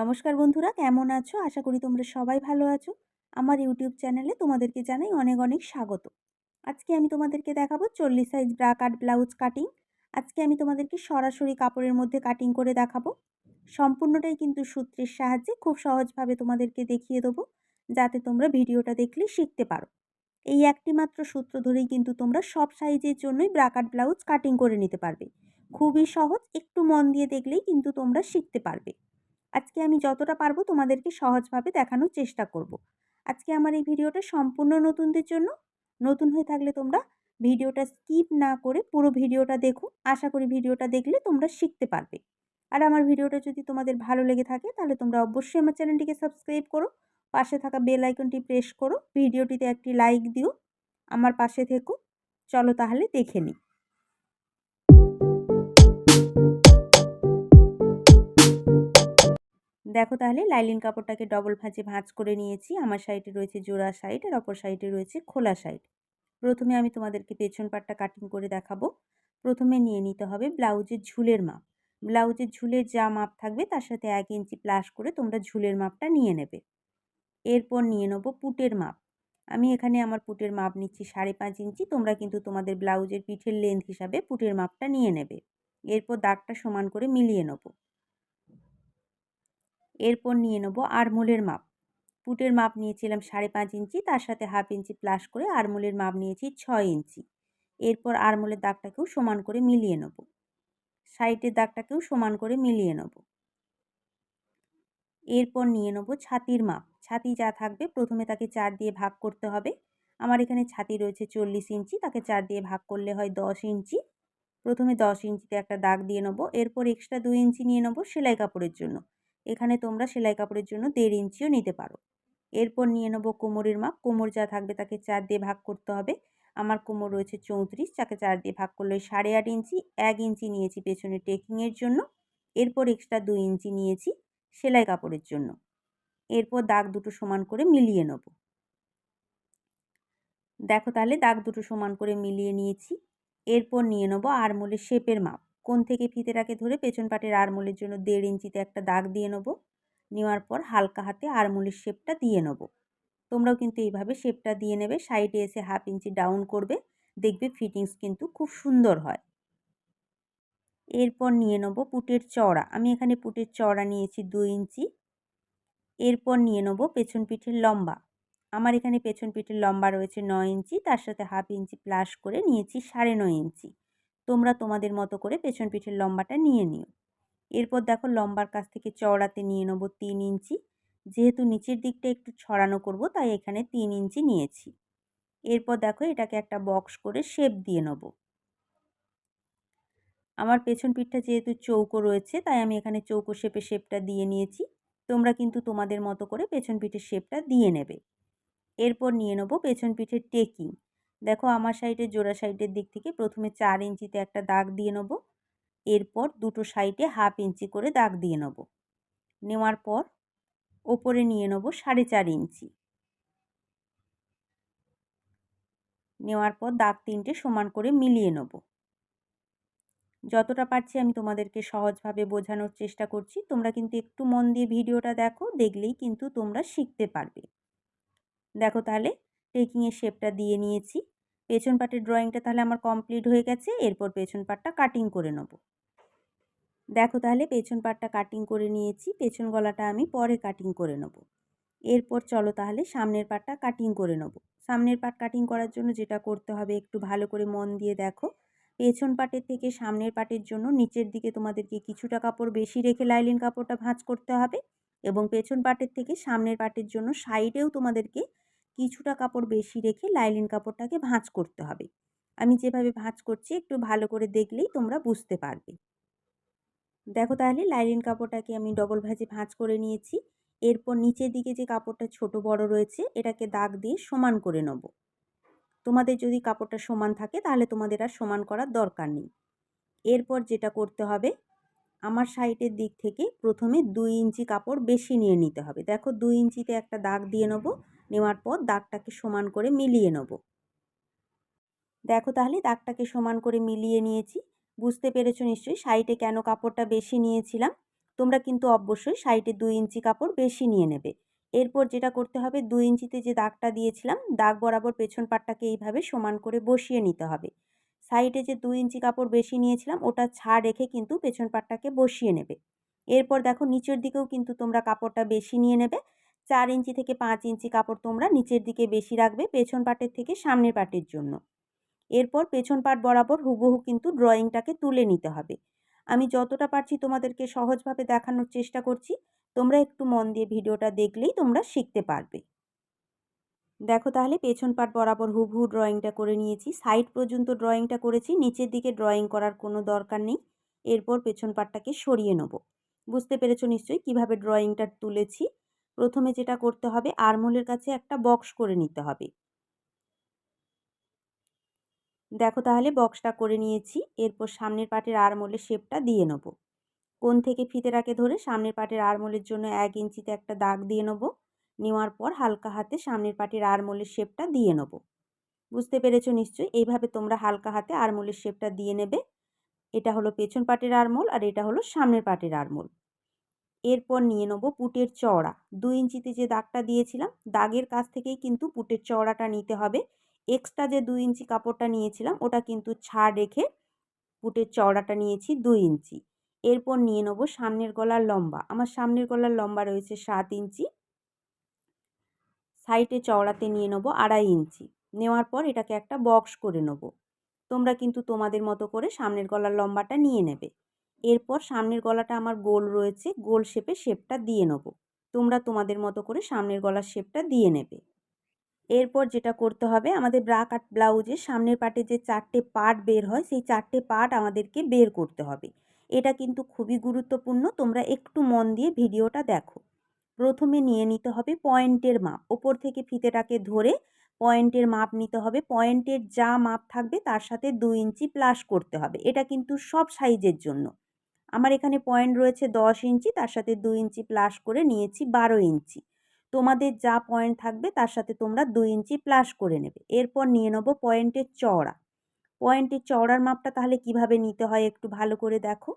নমস্কার বন্ধুরা, কেমন আছো? আশা করি তোমরা সবাই ভালো আছো। আমার ইউটিউব চ্যানেলে তোমাদেরকে জানাই অনেক অনেক স্বাগত। আজকে আমি তোমাদেরকে দেখাবো চল্লিশ size bra cut blouse cutting. আজকে আমি তোমাদেরকে সরাসরি কাপড়ের মধ্যে কাটিং করে দেখাবো। সম্পূর্ণটাই কিন্তু সূত্রের সাহায্যে খুব সহজভাবে তোমাদেরকে দেখিয়ে দেবো, যাতে তোমরা ভিডিওটা দেখলে শিখতে পারো। এই একটি মাত্র সূত্র ধরেই কিন্তু তোমরা সব সাইজের জন্যই ব্রাকাট ব্লাউজ কাটিং করে নিতে পারবে। খুবই সহজ, একটু মন দিয়ে দেখলেই কিন্তু তোমরা শিখতে পারবে। আজকে আমি যতটা পারব তোমাদেরকে সহজভাবে দেখানোর চেষ্টা করব। আজকে আমার এই ভিডিওটা সম্পূর্ণ নতুনদের জন্য। নতুন হয়ে থাকলে তোমরা ভিডিওটা স্কিপ না করে পুরো ভিডিওটা দেখো। আশা করি ভিডিওটা দেখলে তোমরা শিখতে পারবে। আর আমার ভিডিওটা যদি তোমাদের ভালো লেগে থাকে তাহলে তোমরা অবশ্যই আমার চ্যানেলটিকে সাবস্ক্রাইব করো। পাশে থাকা বেল আইকনটি প্রেস করো। ভিডিওটিতে একটি লাইক দিও। আমার পাশে থেকো। চলো তাহলে দেখে নিই। দেখো তাহলে লাইলিন কাপড়টাকে ডবল ভাঁজে ভাঁজ করে নিয়েছি। আমার সাইডে রয়েছে জোড়া সাইড আর অপর সাইডে রয়েছে খোলা সাইড প্রথমে আমি তোমাদেরকে পেছন পাটটা কাটিং করে দেখাবো। প্রথমে নিয়ে নিতে হবে ব্লাউজের ঝুলের মাপ। ব্লাউজের ঝুলের যা মাপ থাকবে, তার সাথে এক ইঞ্চি প্লাস করে তোমরা ঝুলের মাপটা নিয়ে নেবে। এরপর নিয়ে নেব পুটের মাপ। আমি এখানে আমার পুটের মাপ নিচ্ছি সাড়ে পাঁচ ইঞ্চি। তোমরা কিন্তু তোমাদের ব্লাউজের পিঠের লেন্থ হিসাবে পুটের মাপটা নিয়ে নেবে। এরপর দাগটা সমান করে মিলিয়ে নেব। এরপর নিয়ে নেব আরমোলের মাপ। পুটের মাপ নিয়েছিলাম সাড়ে পাঁচ ইঞ্চি, তার সাথে হাফ ইঞ্চি প্লাস করে আরমোলের মাপ নিয়েছি ছয় ইঞ্চি। এরপর আরমোলের দাগটাকেও সমান করে মিলিয়ে নেব। সাইডের দাগটাকেও সমান করে মিলিয়ে নেব। এরপর নিয়ে নেব ছাতির মাপ। ছাতি যা থাকবে, প্রথমে তাকে চার দিয়ে ভাগ করতে হবে। আমার এখানে ছাতি রয়েছে চল্লিশ ইঞ্চি, তাকে চার দিয়ে ভাগ করলে হয় দশ ইঞ্চি। প্রথমে দশ ইঞ্চিতে একটা দাগ দিয়ে নেব। এরপর এক্সট্রা দুই ইঞ্চি নিয়ে নেব সেলাই কাপড়ের জন্য। এখানে তোমরা সেলাই কাপড়ের জন্য দেড় ইঞ্চিও নিতে পারো। এরপর নিয়ে নেব কোমরের মাপ। কোমর যা থাকবে তাকে চার দিয়ে ভাগ করতে হবে। আমার কোমর রয়েছে চৌত্রিশ যাকে চার দিয়ে ভাগ করলে সাড়ে আট ইঞ্চি। এক ইঞ্চি নিয়েছি পেছনে টেকিংয়ের জন্য। এরপর এক্সট্রা দুই ইঞ্চি নিয়েছি সেলাই কাপড়ের জন্য। এরপর দাগ দুটো সমান করে মিলিয়ে নেব। দেখো তাহলে দাগ দুটো সমান করে মিলিয়ে নিয়েছি। এরপর নিয়ে নেব আরমোলের শেপের মাপ। কোন থেকে ফিতেটাকে ধরে পেছন পাটের আরমোলের জন্য দেড় ইঞ্চিতে একটা দাগ দিয়ে নেব। নেওয়ার পর হালকা হাতে আরমোলের শেপটা দিয়ে নেব। তোমরাও কিন্তু এইভাবে শেপটা দিয়ে নেবে, সাইডে এসে হাফ ইঞ্চি ডাউন করবে, দেখবে ফিটিংস কিন্তু খুব সুন্দর হয়। এরপর নিয়ে নেব পুটের চওড়া। আমি এখানে পুটের চওড়া নিয়েছি দুই ইঞ্চি। এরপর নিয়ে নেব পেছন পিঠের লম্বা। আমার এখানে পেছন পিঠের লম্বা রয়েছে নয় ইঞ্চি, তার সাথে হাফ ইঞ্চি প্লাস করে নিয়েছি সাড়ে নয় ইঞ্চি। তোমরা তোমাদের মতো করে পেছন পিঠের লম্বাটা নিয়ে নিও। এরপর দেখো লম্বার কাছ থেকে চওড়াতে নিয়ে নেব তিন ইঞ্চি। যেহেতু নিচের দিকটা একটু ছড়ানো করব, তাই এখানে তিন ইঞ্চি নিয়েছি। এরপর দেখো এটাকে একটা বক্স করে শেপ দিয়ে নেব। আমার পেছন পিঠটা যেহেতু চৌকো রয়েছে, তাই আমি এখানে চৌকো শেপে শেপটা দিয়ে নিয়েছি। তোমরা কিন্তু তোমাদের মতো করে পেছন পিঠের শেপটা দিয়ে নেবে। এরপর নিয়ে নেব পেছন পিঠের টেকিং। দেখো আমার সাইডে জোড়া সাইডের দিক থেকে প্রথমে চার ইঞ্চিতে একটা দাগ দিয়ে নেব। এরপর দুটো সাইডে হাফ ইঞ্চি করে দাগ দিয়ে নেব। নেওয়ার পর ওপরে নিয়ে নেব সাড়ে চার ইঞ্চি। নেওয়ার পর দাগ তিনটে সমান করে মিলিয়ে নেব। যতটা পারছি আমি তোমাদেরকে সহজভাবে বোঝানোর চেষ্টা করছি। তোমরা কিন্তু একটু মন দিয়ে ভিডিওটা দেখো, দেখলেই কিন্তু তোমরা শিখতে পারবে। দেখো তাহলে টেকিংয়ের শেপটা দিয়ে নিয়েছি। পেছন পাটের ড্রয়িংটা তাহলে আমার কমপ্লিট হয়ে গেছে, এরপর পেছন পাটটা কাটিং করে নেব। দেখো তাহলে পেছন পাটটা কাটিং করে নিয়েছি, পেছন গলাটা আমি পরে কাটিং করে নেব। এরপর চলো তাহলে সামনের পাটটা কাটিং করে নেব। সামনের পাট কাটিং করার জন্য যেটা করতে হবে, একটু ভালো করে মন দিয়ে দেখো। পেছন পাটের থেকে সামনের পাটের জন্য নিচের দিকে তোমাদেরকে কিছুটা কাপড় বেশি রেখে লাইলিন কাপড়টা ভাঁজ করতে হবে এবং পেছন পাটের থেকে সামনের পাটের জন্য সাইডেও তোমাদেরকে কিছুটা কাপড় বেশি রেখে লাইলিন কাপড়টাকে ভাঁজ করতে হবে। আমি যেভাবে ভাঁজ করছি, একটু ভালো করে দেখলেই তোমরা বুঝতে পারবে। দেখো তাহলে, লাইলিন কাপড়টাকে আমি ডবল ভাঁজে ভাঁজ করে নিয়েছি। এরপর নিচের দিকে যে কাপড়টা ছোট বড় রয়েছে, এটাকে দাগ দিয়ে সমান করে নেব। তোমাদের যদি কাপড়টা সমান থাকে, তাহলে তোমাদের আর সমান করার দরকার নেই। এরপর যেটা করতে হবে, আমার সাইডের দিক থেকে প্রথমে দুই ইঞ্চি কাপড় বেশি নিয়ে নিতে হবে। দেখো, দুই ইঞ্চিতে একটা দাগ দিয়ে নেব। নেওয়ার পর দাগটাকে সমান করে মিলিয়ে নেব। দেখো তাহলে দাগটাকে সমান করে মিলিয়ে নিয়েছি। বুঝতে পেরেছ নিশ্চয়ই সাইডে কেন কাপড়টা বেশি নিয়েছিলাম? তোমরা কিন্তু অবশ্যই সাইডে দুই ইঞ্চি কাপড় বেশি নিয়ে নেবে। এরপর যেটা করতে হবে, দুই ইঞ্চিতে যে দাগটা দিয়েছিলাম, দাগ বরাবর পেছন পাটটাকে এইভাবে সমান করে বসিয়ে নিতে হবে। সাইডে যে দুই ইঞ্চি কাপড় বেশি নিয়েছিলাম, ওটা ছাড় রেখে কিন্তু পেছন পাটটাকে বসিয়ে নেবে। এরপর দেখো নিচের দিকেও কিন্তু তোমরা কাপড়টা বেশি নিয়ে নেবে। চার ইঞ্চি থেকে পাঁচ ইঞ্চি কাপড় তোমরা নিচের দিকে বেশি রাখবে পেছন পাটের থেকে সামনের পাটের জন্য। এরপর পেছন পাট বরাবর হুবহু কিন্তু ড্রয়িংটাকে তুলে নিতে হবে। আমি যতটা পারছি তোমাদেরকে সহজভাবে দেখানোর চেষ্টা করছি, তোমরা একটু মন দিয়ে ভিডিওটা দেখলেই তোমরা শিখতে পারবে। দেখো তাহলে পেছন পাট বরাবর হুবহু ড্রয়িংটা করে নিয়েছি, সাইড পর্যন্ত ড্রয়িংটা করেছি, নিচের দিকে ড্রয়িং করার কোনো দরকার নেই। এরপর পেছন পাটটাকে সরিয়ে নেব। বুঝতে পেরেছ নিশ্চয়ই কীভাবে ড্রয়িংটা তুলেছি? প্রথমে যেটা করতে হবে, আরমোলের কাছে একটা বক্স করে নিতে হবে। দেখো তাহলে বক্সটা করে নিয়েছি, এরপর সামনের পাটের আরমোলের শেপটা দিয়ে নেব। কোন থেকে ফিতে ফিতেটাকে ধরে সামনের পাটের আরমোলের জন্য এক ইঞ্চিতে একটা দাগ দিয়ে নেব, নেওয়ার পর হালকা হাতে সামনের পাটের আরমোলের শেপটা দিয়ে নেব। বুঝতে পেরেছ নিশ্চয়ই? এইভাবে তোমরা হালকা হাতে আরমোলের শেপটা দিয়ে নেবে। এটা হলো পেছন পাটের আরমোল আর এটা হলো সামনের পাটের আরমোল। এরপর নিয়ে নেব পুটের চওড়া। দুই ইঞ্চিতে যে দাগটা দিয়েছিলাম, দাগের কাছ থেকেই কিন্তু পুটের চওড়াটা নিতে হবে। এক্সট্রা যে দুই ইঞ্চি কাপড়টা নিয়েছিলাম, ওটা কিন্তু ছাড় রেখে পুটের চওড়াটা নিয়েছি দুই ইঞ্চি। এরপর নিয়ে নেব সামনের গলার লম্বা। আমার সামনের গলার লম্বা রয়েছে সাত ইঞ্চি। সাইডে চওড়াতে নিয়ে নেব আড়াই ইঞ্চি। নেওয়ার পর এটাকে একটা বক্স করে নেব। তোমরা কিন্তু তোমাদের মতো করে সামনের গলার লম্বাটা নিয়ে নেবে। এরপর সামনের গলাটা আমার গোল রয়েছে, গোল শেপে শেপটা দিয়ে নেব। তোমরা তোমাদের মতো করে সামনের গলার শেপটা দিয়ে নেবে। এরপর যেটা করতে হবে, আমাদের ব্রা কাট ব্লাউজের সামনের পাটে যে চারটে পার্ট বের হয়, সেই চারটে পার্ট আমাদেরকে বের করতে হবে। এটা কিন্তু খুবই গুরুত্বপূর্ণ, তোমরা একটু মন দিয়ে ভিডিওটা দেখো। প্রথমে নিয়ে নিতে হবে পয়েন্টের মাপ। ওপর থেকে ফিতেটাকে ধরে পয়েন্টের মাপ নিতে হবে। পয়েন্টের যা মাপ থাকবে, তার সাথে দু ইঞ্চি প্লাস করতে হবে। এটা কিন্তু সব সাইজের জন্য। আমার এখানে পয়েন্ট রয়েছে দশ ইঞ্চি, তার সাথে দু ইঞ্চি প্লাস করে নিয়েছি বারো ইঞ্চি। তোমাদের যা পয়েন্ট থাকবে, তার সাথে তোমরা দুই ইঞ্চি প্লাস করে নেবে। এরপর নিয়ে নেব পয়েন্টের চওড়া। পয়েন্টের চওড়ার মাপটা তাহলে কীভাবে নিতে হয় একটু ভালো করে দেখো।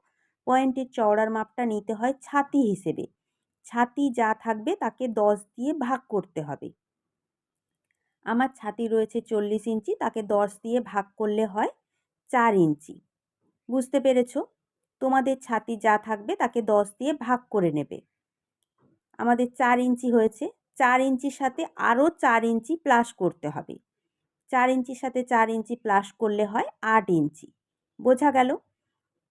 পয়েন্টের চওড়ার মাপটা নিতে হয় ছাতি হিসেবে। ছাতি যা থাকবে তাকে দশ দিয়ে ভাগ করতে হবে। আমার ছাতি রয়েছে চল্লিশ ইঞ্চি, তাকে দশ দিয়ে ভাগ করলে হয় চার ইঞ্চি। বুঝতে পেরেছ? তোমাদের ছাতি যা থাকবে তাকে দশ দিয়ে ভাগ করে নেবে। আমাদের চার ইঞ্চি হয়েছে। চার ইঞ্চির সাথে আরও চার ইঞ্চি প্লাস করতে হবে। চার ইঞ্চির সাথে চার ইঞ্চি প্লাস করলে হয় আট ইঞ্চি। বোঝা গেল?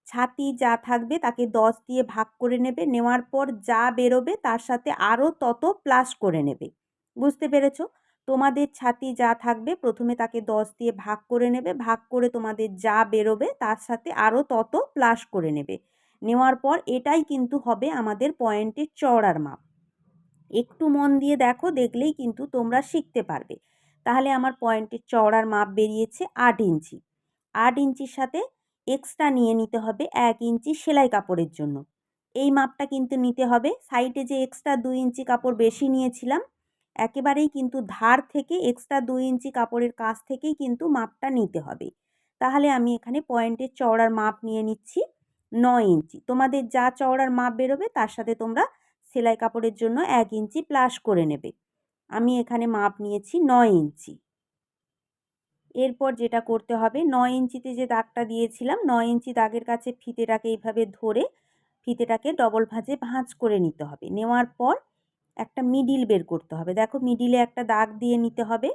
ছাতি যা থাকবে তাকে দশ দিয়ে ভাগ করে নেবে। নেওয়ার পর যা বেরোবে তার সাথে আরও তত প্লাস করে নেবে। বুঝতে পেরেছ? তোমাদের ছাতি যা থাকবে প্রথমে তাকে দশ দিয়ে ভাগ করে নেবে, ভাগ করে তোমাদের যা বেরোবে তার সাথে আরও তত প্লাস করে নেবে। নেওয়ার পর এটাই কিন্তু হবে আমাদের পয়েন্টের চওড়ার মাপ। একটু মন দিয়ে দেখো, দেখলেই কিন্তু তোমরা শিখতে পারবে। তাহলে আমার পয়েন্টের চওড়ার মাপ বেরিয়েছে আট ইঞ্চি। আট ইঞ্চির সাথে এক্সট্রা নিয়ে নিতে হবে এক ইঞ্চি সেলাই কাপড়ের জন্য। এই মাপটা কিন্তু নিতে হবে। সাইডে যে এক্সট্রা দুই ইঞ্চি কাপড় বেশি নিয়েছিলাম একেবারেই কিন্তু ধার থেকে এক্সট্রা দুই ইঞ্চি কাপড়ের কাছ থেকেই কিন্তু মাপটা নিতে হবে। তাহলে আমি এখানে পয়েন্টের চওড়ার মাপ নিয়ে নিচ্ছি নয় ইঞ্চি। তোমাদের যা চওড়ার মাপ বেরোবে তার সাথে তোমরা সেলাই কাপড়ের জন্য এক ইঞ্চি প্লাস করে নেবে। আমি এখানে মাপ নিয়েছি নয় ইঞ্চি। এরপর যেটা করতে হবে, নয় ইঞ্চিতে যে দাগটা দিয়েছিলাম, নয় ইঞ্চি দাগের কাছে ফিতেটাকে এইভাবে ধরে ফিতেটাকে ডবল ভাঁজে ভাঁজ করে নিতে হবে। নেওয়ার পর একটা মিডিল বের করতে হবে। দেখো মিডিলে একটা দাগ দিয়ে নিতে হবে।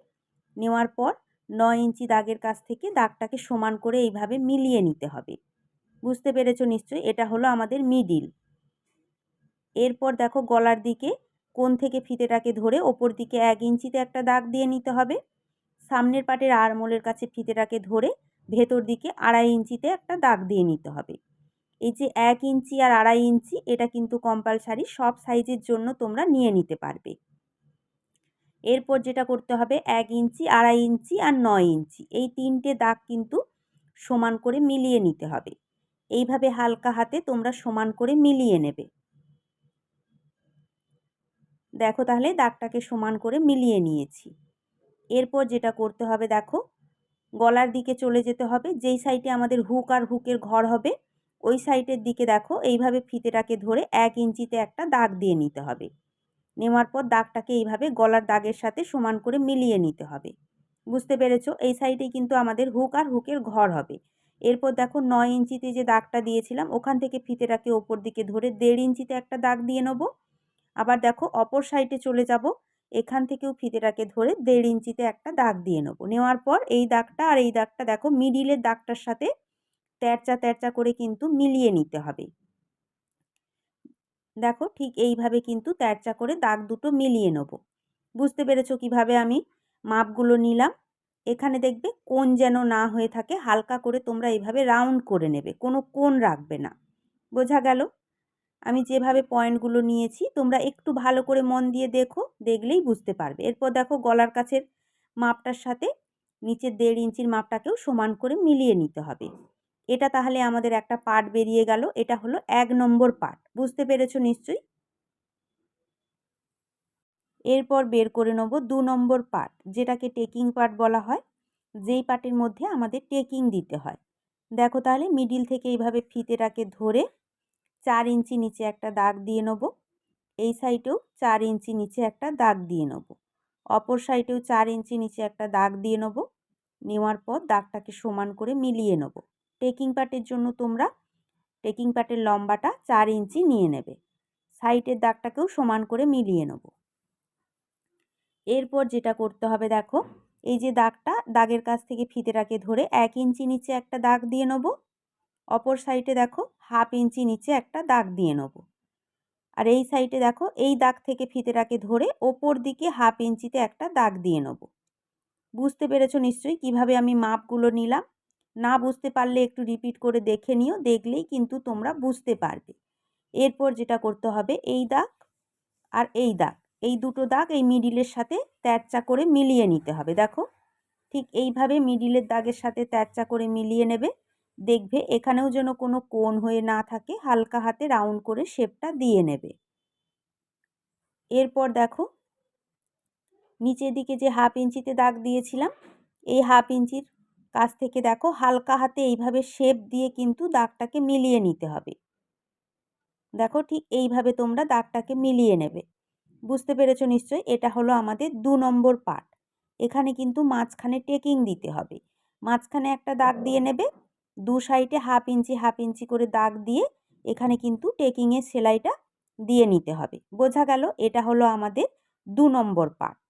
নেওয়ার পর নয় ইঞ্চি দাগের কাছ থেকে দাগটাকে সমান করে এইভাবে মিলিয়ে নিতে হবে। বুঝতে পেরেছ নিশ্চয়ই? এটা হলো আমাদের মিডিল এরপর দেখো গলার দিকে কোন থেকে ফিতেটাকে ধরে ওপর দিকে এক ইঞ্চিতে একটা দাগ দিয়ে নিতে হবে। সামনের পাটের আড়মোলের কাছে ফিতেটাকে ধরে ভেতর দিকে আড়াই ইঞ্চিতে একটা দাগ দিয়ে নিতে হবে। এই যে এক ইঞ্চি আর আড়াই ইঞ্চি, এটা কিন্তু কম্পালসারি সব সাইজের জন্য তোমরা নিয়ে নিতে পারবে। এরপর যেটা করতে হবে, এক ইঞ্চি, আড়াই ইঞ্চি আর নয় ইঞ্চি, এই তিনটে দাগ কিন্তু সমান করে মিলিয়ে নিতে হবে। এইভাবে হালকা হাতে তোমরা সমান করে মিলিয়ে নেবে। দেখো তাহলে দাগটাকে সমান করে মিলিয়ে নিয়েছি। এরপর যেটা করতে হবে, দেখো, গলার দিকে চলে যেতে হবে, যেই সাইডে আমাদের হুক আর হুকের ঘর হবে ওই সাইডের দিকে দেখো, এইভাবে ফিতেটাকে ধরে এক ইঞ্চিতে একটা দাগ দিয়ে নিতে হবে। নেওয়ার পর দাগটাকে এইভাবে গলার দাগের সাথে সমান করে মিলিয়ে নিতে হবে। বুঝতে পেরেছ? এই সাইডে কিন্তু আমাদের হুক আর হুকের ঘর হবে। এরপর দেখো নয় ইঞ্চিতে যে দাগটা দিয়েছিলাম, ওখান থেকে ফিতেটাকে ওপর দিকে ধরে দেড় ইঞ্চিতে একটা দাগ দিয়ে নেব। আবার দেখো অপর সাইডে চলে যাব, এখান থেকেও ফিতেটাকে ধরে দেড় ইঞ্চিতে একটা দাগ দিয়ে নেব। নেওয়ার পর এই দাগটা আর এই দাগটা দেখো মিডিলের দাগটার সাথে তেরচা তেরচা করে কিন্তু মিলিয়ে নিতে হবে। দেখো ঠিক এইভাবে কিন্তু তেরচা করে দাগ দুটো মিলিয়ে নেব। বুঝতে পেরেছ কীভাবে আমি মাপগুলো নিলাম? এখানে দেখবে কোন যেন না হয়ে থাকে, হালকা করে তোমরা এইভাবে রাউন্ড করে নেবে, কোনো কোন রাখবে না। বোঝা গেল? আমি যেভাবে পয়েন্টগুলো নিয়েছি, তোমরা একটু ভালো করে মন দিয়ে দেখো, দেখলেই বুঝতে পারবে। এরপর দেখো গলার কাছের মাপটার সাথে নিচের দেড় ইঞ্চির মাপটাকেও সমান করে মিলিয়ে নিতে হবে। এটা তাহলে আমাদের একটা পার্ট বেরিয়ে গেল, এটা হলো এক নম্বর পার্ট বুঝতে পেরেছ নিশ্চয়ই? এরপর বের করে নেব দু নম্বর পার্ট যেটাকে টেকিং পার্ট বলা হয়, যেই পার্টের মধ্যে আমাদের টেকিং দিতে হয়। দেখো তাহলে মিডিল থেকে এইভাবে ফিতেটাকে ধরে চার ইঞ্চি নিচে একটা দাগ দিয়ে নেব, এই সাইডেও চার ইঞ্চি নিচে একটা দাগ দিয়ে নেব, অপর সাইডেও চার ইঞ্চি নিচে একটা দাগ দিয়ে নেব, নেওয়ার পর দাগটাকে সমান করে মিলিয়ে নেব। টেকিং পার্টের জন্য তোমরা টেকিং পার্টের লম্বাটা চার ইঞ্চি নিয়ে নেবে। সাইডের দাগটাকেও সমান করে মিলিয়ে নেব। এরপর যেটা করতে হবে দেখো, এই যে দাগটা দাগের কাছ থেকে ফিতেটাকে ধরে এক ইঞ্চি নিচে একটা দাগ দিয়ে নেব। অপর সাইডে দেখো, হাফ ইঞ্চি নিচে একটা দাগ দিয়ে নেব। আর এই সাইডে দেখো, এই দাগ থেকে ফিতেটাকে ধরে ওপর দিকে হাফ ইঞ্চিতে একটা দাগ দিয়ে নেব। বুঝতে পেরেছ নিশ্চয়ই কীভাবে আমি মাপগুলো নিলাম? না বুঝতে পারলে একটু রিপিট করে দেখে নিও, দেখলেই কিন্তু তোমরা বুঝতে পারবে। এরপর যেটা করতে হবে, এই দাগ আর এই দাগ, এই দুটো দাগ এই মিডিলের সাথে ত্যাচা করে মিলিয়ে নিতে হবে। দেখো, ঠিক এইভাবে মিডিলের দাগের সাথে ত্যাচা করে মিলিয়ে নেবে। দেখবে এখানেও যেন কোনো কোণ হয়ে না থাকে, হালকা হাতে রাউন্ড করে শেপটা দিয়ে নেবে। এরপর দেখো, নিচের দিকে যে হাফ ইঞ্চিতে দাগ দিয়েছিলাম, এই হাফ ইঞ্চির কাছ থেকে দেখো হালকা হাতে এইভাবে শেপ দিয়ে কিন্তু দাগটাকে মিলিয়ে নিতে হবে। দেখো ঠিক এইভাবে তোমরা দাগটাকে মিলিয়ে নেবে। বুঝতে পেরেছ নিশ্চয়ই? এটা হলো আমাদের দু নম্বর পার্ট। এখানে কিন্তু মাঝখানে টেকিং দিতে হবে। মাঝখানে একটা দাগ দিয়ে নেবে, দু সাইডে হাফ ইঞ্চি হাফ ইঞ্চি করে দাগ দিয়ে এখানে কিন্তু টেকিংয়ের সেলাইটা দিয়ে নিতে হবে। বোঝা গেল? এটা হলো আমাদের দু নম্বর পার্ট।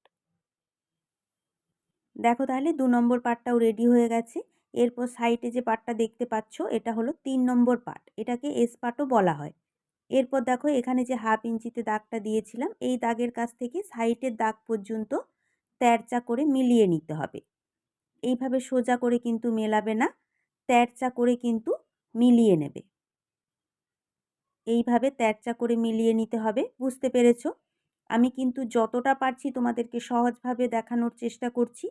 দেখো তাহলে দু নম্বর পার্টটাও রেডি হয়ে গেছে। এরপর সাইডে যে পার্টটা দেখতে পাচ্ছ, এটা হলো তিন নম্বর পার্ট এটাকে এস পার্টও বলা হয়। এরপর দেখো এখানে যে হাফ ইঞ্চিতে দাগটা দিয়েছিলাম, এই দাগের কাছ থেকে সাইডের দাগ পর্যন্ত তেরচা করে মিলিয়ে নিতে হবে। এইভাবে সোজা করে কিন্তু মেলাবে না, তেরচা করে কিন্তু মিলিয়ে নেবে। এইভাবে তেরচা করে মিলিয়ে নিতে হবে, বুঝতে পেরেছ? আমি কিন্তু যতটা পারছি তোমাদেরকে সহজভাবে দেখানোর চেষ্টা করছি।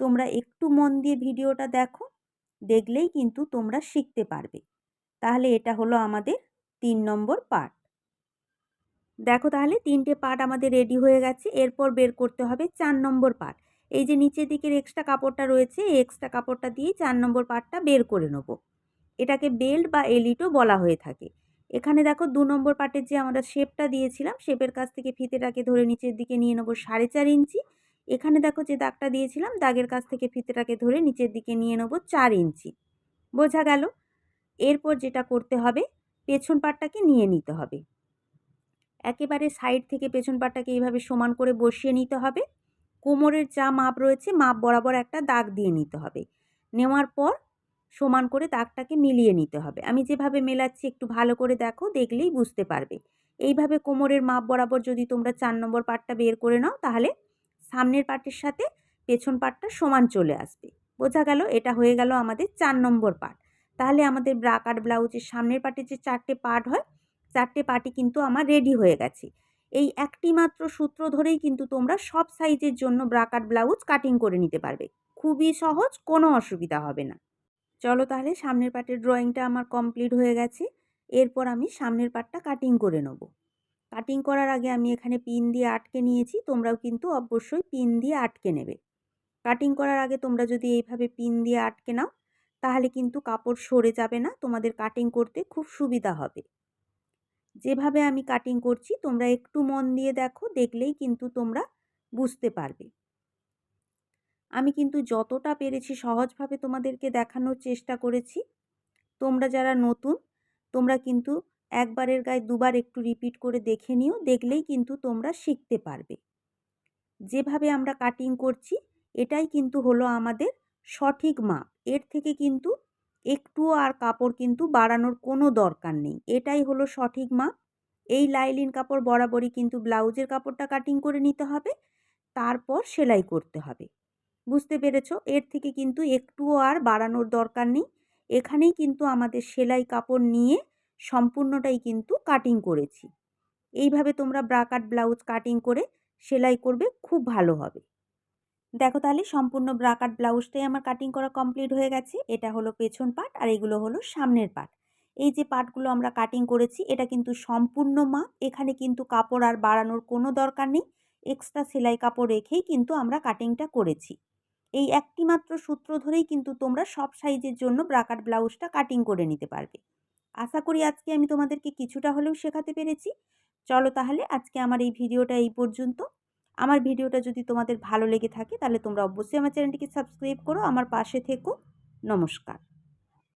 তোমরা একটু মন দিয়ে ভিডিওটা দেখো, দেখলেই কিন্তু তোমরা শিখতে পারবে। তাহলে এটা হলো আমাদের তিন নম্বর পার্ট দেখো তাহলে তিনটে পার্ট আমাদের রেডি হয়ে গেছে, এরপর বের করতে হবে চার নম্বর পার্ট এই যে নিচের দিকের এক্সট্রা কাপড়টা রয়েছে, এই এক্সট্রা কাপড়টা দিয়ে চার নম্বর পার্টটা বের করে নেব। এটাকে বেল্ট বা এলিটও বলা হয়ে থাকে। এখানে দেখো দু নম্বর পার্টের যে আমরা শেপটা দিয়েছিলাম শেপের কাছ থেকে ফিতেটাকে ধরে নিচের দিকে নিয়ে নেব সাড়ে চার ইঞ্চি। এখানে দেখো যে দাগটা দিয়েছিলাম, দাগের কাছ থেকে ফিতেটাকে ধরে নিচের দিকে নিয়ে নেব চার ইঞ্চি। বোঝা গেল? এরপর যেটা করতে হবে, পেছন পাটটাকে নিয়ে নিতে হবে। একেবারে সাইড থেকে পেছন পাটটাকে এইভাবে সমান করে বসিয়ে নিতে হবে। কোমরের যা মাপ রয়েছে, মাপ বরাবর একটা দাগ দিয়ে নিতে হবে। নেওয়ার পর সমান করে দাগটাকে মিলিয়ে নিতে হবে। আমি যেভাবে মেলাচ্ছি, একটু ভালো করে দেখো, দেখলেই বুঝতে পারবে। এইভাবে কোমরের মাপ বরাবর যদি তোমরা চার নম্বর পাটটা বের করে নাও, তাহলে সামনের পাটের সাথে পেছন পাটটা সমান চলে আসবে। বোঝা গেল, এটা হয়ে গেল আমাদের চার নম্বর পাট তাহলে আমাদের ব্রাকার ব্লাউজের সামনের পাটের যে চারটে পার্ট হয়, চারটে পার্টই কিন্তু আমার রেডি হয়ে গেছে। এই একটি মাত্র সূত্র ধরেই কিন্তু তোমরা সব সাইজের জন্য ব্রাকার ব্লাউজ কাটিং করে নিতে পারবে। খুবই সহজ, কোনো অসুবিধা হবে না। চলো তাহলে সামনের পাটের ড্রয়িংটা আমার কমপ্লিট হয়ে গেছে। এরপর আমি সামনের পাটটা কাটিং করে নেব। কাটিং করার আগে আমি এখানে পিন দিয়ে আটকে নিয়েছি, তোমরাও কিন্তু অবশ্যই পিন দিয়ে আটকে নেবে। কাটিং করার আগে তোমরা যদি এইভাবে পিন দিয়ে আটকে নাও, তাহলে কিন্তু কাপড় সরে যাবে না, তোমাদের কাটিং করতে খুব সুবিধা হবে। যেভাবে আমি কাটিং করছি, তোমরা একটু মন দিয়ে দেখো, দেখলেই কিন্তু তোমরা বুঝতে পারবে। আমি কিন্তু যতটা পেরেছি সহজভাবে তোমাদেরকে দেখানোর চেষ্টা করেছি। তোমরা যারা নতুন, তোমরা কিন্তু একবারের গায়ে দুবার একটু রিপিট করে দেখে নিও, দেখলেই কিন্তু তোমরা শিখতে পারবে। যেভাবে আমরা কাটিং করছি, এটাই কিন্তু হলো আমাদের সঠিক মাপ। এর থেকে কিন্তু একটুও আর কাপড় কিন্তু বাড়ানোর কোনো দরকার নেই। এটাই হলো সঠিক মাপ। এই লাইলিন কাপড় বরাবরই কিন্তু ব্লাউজের কাপড়টা কাটিং করে নিতে হবে, তারপর সেলাই করতে হবে। বুঝতে পেরেছ? এর থেকে কিন্তু একটুও আর বাড়ানোর দরকার নেই। এখানেই কিন্তু আমাদের সেলাই কাপড় নিয়ে সম্পূর্ণটাই কিন্তু কাটিং করেছি। এইভাবে তোমরা ব্রাকাট ব্লাউজ কাটিং করে সেলাই করবে, খুব ভালো হবে। দেখো তাহলে সম্পূর্ণ ব্রাকাট ব্লাউজটাই আমার কাটিং করা কমপ্লিট হয়ে গেছে। এটা হলো পেছন পাট আর এগুলো হলো সামনের পাট। এই যে পাটগুলো আমরা কাটিং করেছি, এটা কিন্তু সম্পূর্ণ মাপ এখানে কিন্তু কাপড় আর বাড়ানোর কোনো দরকার নেই। এক্সট্রা সেলাই কাপড় রেখেই কিন্তু আমরা কাটিংটা করেছি। এই একটি মাত্র সূত্র ধরেই কিন্তু তোমরা সব সাইজের জন্য ব্রাকাট ব্লাউজটা কাটিং করে নিতে পারবে। আশা করি আজকে আমি তোমাদেরকে কিছুটা হলেও শেখাতে পেরেছি। চলো তাহলে আজকে আমার এই ভিডিওটা এই পর্যন্ত। আমার ভিডিওটা যদি তোমাদের ভালো লেগে থাকে তাহলে তোমরা অবশ্যই আমার চ্যানেলটিকে সাবস্ক্রাইব করো। আমার পাশে থেকো। নমস্কার।